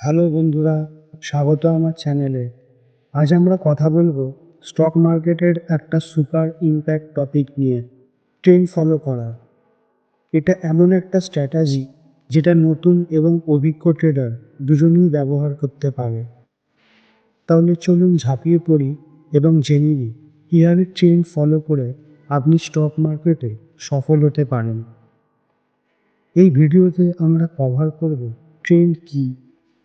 Hello বন্ধুরা, স্বাগত আমার চ্যানেলে। আজ আমরা কথা বলব স্টক মার্কেটের একটা সুপার ইম্প্যাক্ট টপিক নিয়ে। ট্রেন্ড ফলো করা এটা এমন একটা স্ট্র্যাটাজি যেটা নতুন এবং অভিজ্ঞ ট্রেডার দুজনেই ব্যবহার করতে পারে। তাহলে চলুন ঝাঁপিয়ে পড়ি এবং জেনে নিই কীভাবে ট্রেন্ড ফলো করে আপনি স্টক মার্কেটে সফল হতে পারেন। এই ভিডিওতে আমরা কভার করব ট্রেন্ড কী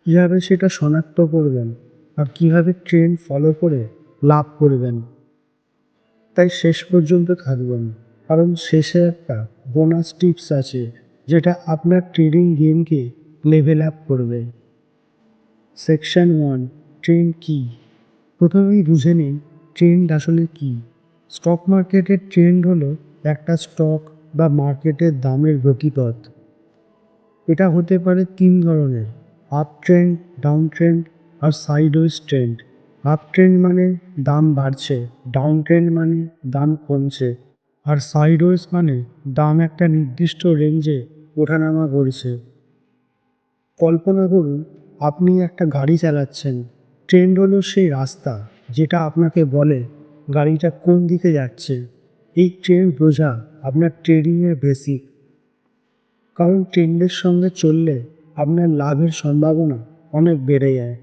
কীভাবে সেটা শনাক্ত করবেন আর কীভাবে ট্রেন্ড ফলো করে লাভ করবেন। তাই শেষ পর্যন্ত থাকবেন। কারণ শেষে একটা বোনাস টিপস আছে, যেটা আপনার ট্রেডিং গেমকে লেভেল আপ করবে। সেকশন ওয়ান ট্রেন্ড কী? প্রথমেই বুঝে নিন ট্রেন্ড আসলে কী? স্টক মার্কেটের ট্রেন্ড হলো একটা স্টক বা মার্কেটের দামের গতিপথ। এটা হতে পারে তিন ধরনের। আপ ট্রেন্ড ডাউন ট্রেন্ড আর সাইডওয়েজ ট্রেন্ড আপ ট্রেন্ড মানে দাম বাড়ছে ডাউন ট্রেন্ড মানে দাম কমছে। আর সাইডওয়েজ মানে দাম একটা নির্দিষ্ট রেঞ্জে ওঠানামা করছে। কল্পনা করুন, আপনি একটা গাড়ি চালাচ্ছেন। ট্রেন্ড হলো সেই রাস্তা যেটা আপনাকে বলে গাড়িটা কোন দিকে যাচ্ছে। এই ট্রেন্ড বোঝা আপনার ট্রেডিংয়ের বেসিক কারণ ট্রেন্ডের সঙ্গে চললে আপনার লাভের সম্ভাবনা অনেক বেড়ে যায়।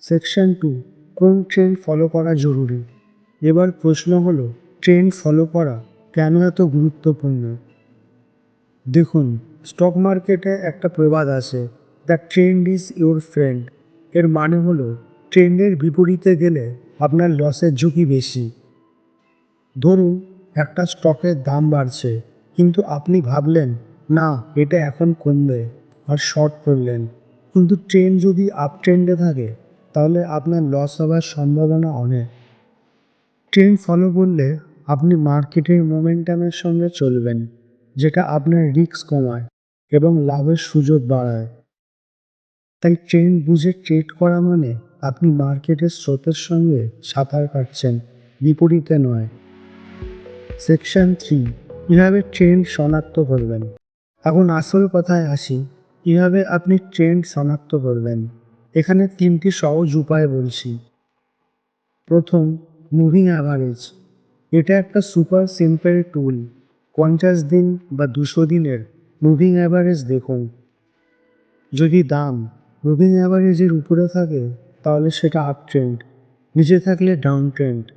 সেকশন টু কোন ট্রেন ফলো করা জরুরি? এবার প্রশ্ন হলো ট্রেন ফলো করা কেন এত গুরুত্বপূর্ণ? দেখুন স্টক মার্কেটে একটা প্রবাদ আছে the trend is your friend এর মানে হলো ট্রেন্ডের বিপরীতে গেলে আপনার লসের ঝুঁকি বেশি। ধরুন, একটা স্টকের দাম বাড়ছে, কিন্তু আপনি ভাবলেন, না, এটা এখন কমবে। আর শর্ট করলেন কিন্তু ট্রেন যদি আপ ট্রেন্ডে থাকে, তাহলে আপনার লস হওয়ার সম্ভাবনা অনেক। ট্রেন ফলো করলে আপনি মার্কেটের মোমেন্টামের সঙ্গে চলবেন, যেটা আপনার রিস্ক কমায় এবং লাভের সুযোগ বাড়ায়। তাই ট্রেন বুঝে ট্রেড করা মানে আপনি মার্কেটের স্রোতের সঙ্গে সাঁতার কাটছেন, বিপরীতে নয়। সেকশন থ্রি কীভাবে ট্রেন শনাক্ত করবেন? এখন আসল কথায় আসি কীভাবে আপনি ট্রেন্ড শনাক্ত করবেন? এখানে তিনটি সহজ উপায় বলছি। প্রথম মুভিং অ্যাভারেজ এটা একটা সুপার সিম্পল টুল পঞ্চাশ দিন বা দুশো দিনের মুভিং অ্যাভারেজ দেখুন। যদি দাম মুভিং অ্যাভারেজের উপরে থাকে, তাহলে সেটা আপ ট্রেন্ড নিচে থাকলে ডাউন ট্রেন্ড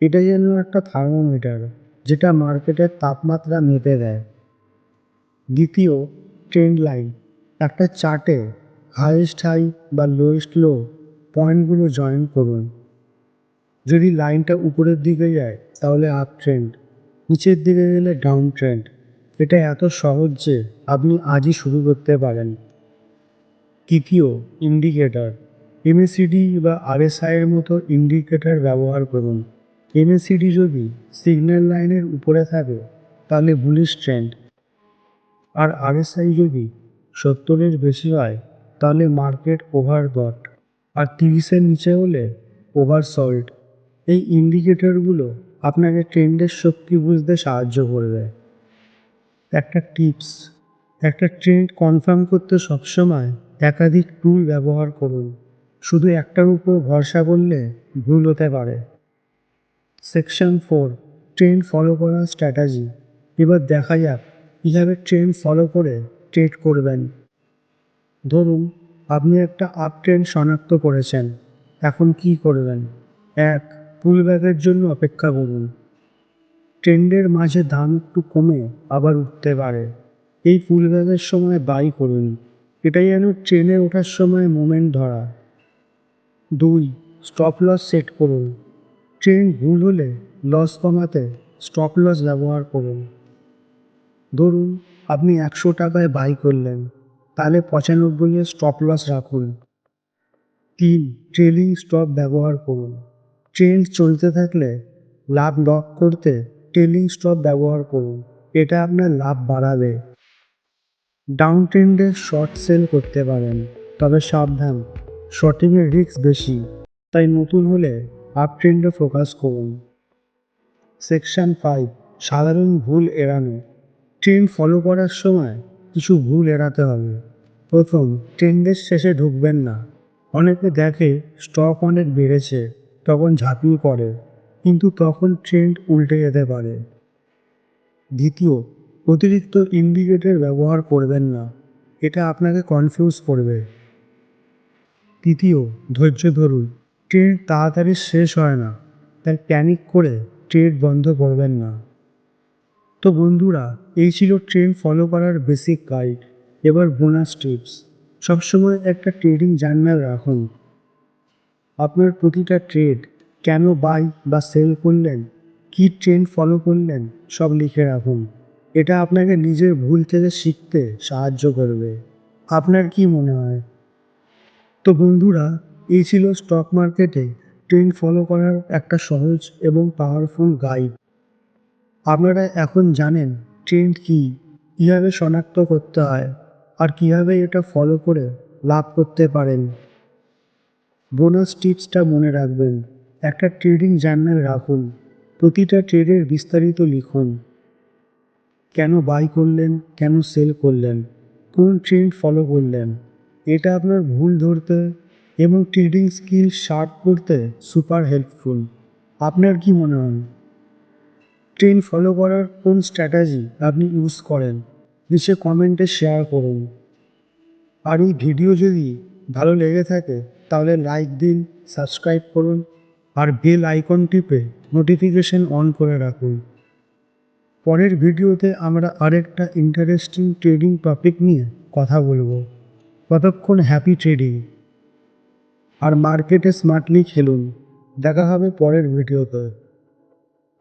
এটা যেন একটা থার্মোমিটার যেটা মার্কেটের তাপমাত্রা মেপে দেয়। দ্বিতীয় ট্রেন্ড লাইন একটা চার্টে হাইয়েস্ট হাই বা লোয়েস্ট লো পয়েন্টগুলো জয়েন করুন। যদি লাইনটা উপরের দিকে যায়, তাহলে আপ ট্রেন্ড নিচের দিকে গেলে ডাউন ট্রেন্ড এটা এত সহজ যে আপনি আজই শুরু করতে পারেন। তৃতীয় ইন্ডিকেটর এমএসিডি বা আরএসআই এর মতো ইন্ডিকেটর ব্যবহার করুন। এমএসিডি যদি সিগন্যাল লাইনের উপরে থাকে, তাহলে বুলিশ ট্রেন্ড আর আরএসআই যদি সত্তরের বেশি হয়, তাহলে মার্কেট ওভারবট আর তিরিশের নিচে হলে ওভার সল্ট এই ইন্ডিকেটরগুলো আপনাকে ট্রেন্ডের শক্তি বুঝতে সাহায্য করবে। একটা টিপস একটা ট্রেন্ড কনফার্ম করতে সবসময় একাধিক টুল ব্যবহার করুন। শুধু একটার উপর ভরসা করলে ভুল হতে পারে। সেকশন ফোর ট্রেন্ড ফলো করার স্ট্র্যাটাজি এবার দেখা যাক কীভাবে ট্রেন্ড ফলো করে ট্রেড করবেন। ধরুন, আপনি একটা আপ ট্রেন্ড শনাক্ত করেছেন। এখন কি করবেন? এক পুল ব্যাগের জন্য অপেক্ষা করুন। ট্রেন্ডের মাঝে দাম একটু কমে আবার উঠতে পারে। এই পুল ব্যাগের সময় বাই করুন। এটাই যেন ট্রেনে ওঠার সময় মোমেন্ট ধরা। দুই স্টপ লস সেট করুন। ট্রেন ভুল হলে লস কমাতে স্টপ লস ব্যবহার করুন। ধরুন আপনি একশো টাকায় বাই করলেন। তাহলে পঁচানব্বইয়ে স্টপ লস রাখুন। তিন ট্রেলিং স্টপ ব্যবহার করুন। ট্রেন্ড চলতে থাকলে লাভ লক করতে ট্রেলিং স্টপ ব্যবহার করুন। এটা আপনার লাভ বাড়াবে। ডাউন ট্রেন্ডে শর্ট সেল করতে পারেন, তবে সাবধান শর্টিংয়ের রিস্ক বেশি। তাই নতুন হলে আপ ট্রেন্ডে ফোকাস করুন। সেকশন ফাইভ সাধারণ ভুল এড়ানো। ট্রেন্ড ফলো করার সময় কিছু ভুল এড়াতে হবে। প্রথম ট্রেন্ডের শেষে ঢুকবেন না। অনেকে দেখে স্টক অনেক বেড়েছে, তখন ঝাঁপিয়ে পড়ে, কিন্তু তখন ট্রেন্ড উল্টে যেতে পারে। দ্বিতীয়, অতিরিক্ত ইন্ডিকেটর ব্যবহার করবেন না, এটা আপনাকে কনফিউজ করবে। তৃতীয়, ধৈর্য ধরুন ট্রেড তাড়াতাড়ি শেষ হয় না, তাই প্যানিক করে ট্রেড বন্ধ করবেন না। তো বন্ধুরা, এই ছিল ট্রেন ফলো করার বেসিক গাইড এবার বোনাস টিপস সবসময় একটা ট্রেডিং জার্নাল রাখুন। আপনার প্রতিটা ট্রেড কেন বাই বা সেল করলেন, কী ট্রেন্ড ফলো করলেন, সব লিখে রাখুন। এটা আপনাকে নিজের ভুল থেকে শিখতে সাহায্য করবে। আপনার কি মনে হয়? তো বন্ধুরা, এই ছিল স্টক মার্কেটে ট্রেন্ড ফলো করার একটা সহজ এবং পাওয়ারফুল গাইড আপনারা এখন জানেন ট্রেন্ড কী, কীভাবে শনাক্ত করতে হয় আর কীভাবে এটা ফলো করে লাভ করতে পারেন। বোনাস টিপসটা মনে রাখবেন। একটা ট্রেডিং জার্নাল রাখুন। প্রতিটা ট্রেডের বিস্তারিত লিখুন। কেন বাই করলেন, কেন সেল করলেন, কোন ট্রেন্ড ফলো করলেন, এটা আপনার ভুল ধরতে এবং ট্রেডিং স্কিল শার্প করতে সুপার হেল্পফুল আপনার কি মনে হয়? ট্রেন্ড ফলো করার কোন স্ট্র্যাটাজি আপনি ইউজ করেন? নিচে কমেন্টে শেয়ার করুন। আর এই ভিডিও যদি ভালো লেগে থাকে, তাহলে লাইক দিন সাবস্ক্রাইব করুন, আর বেল আইকন টিপে নোটিফিকেশন অন করে রাখুন। পরের ভিডিওতে আমরা আরেকটা ইন্টারেস্টিং ট্রেডিং টপিক নিয়ে কথা বলব। ততক্ষণ হ্যাপি ট্রেডিং আর মার্কেটে স্মার্টলি খেলুন। দেখা হবে পরের ভিডিওতে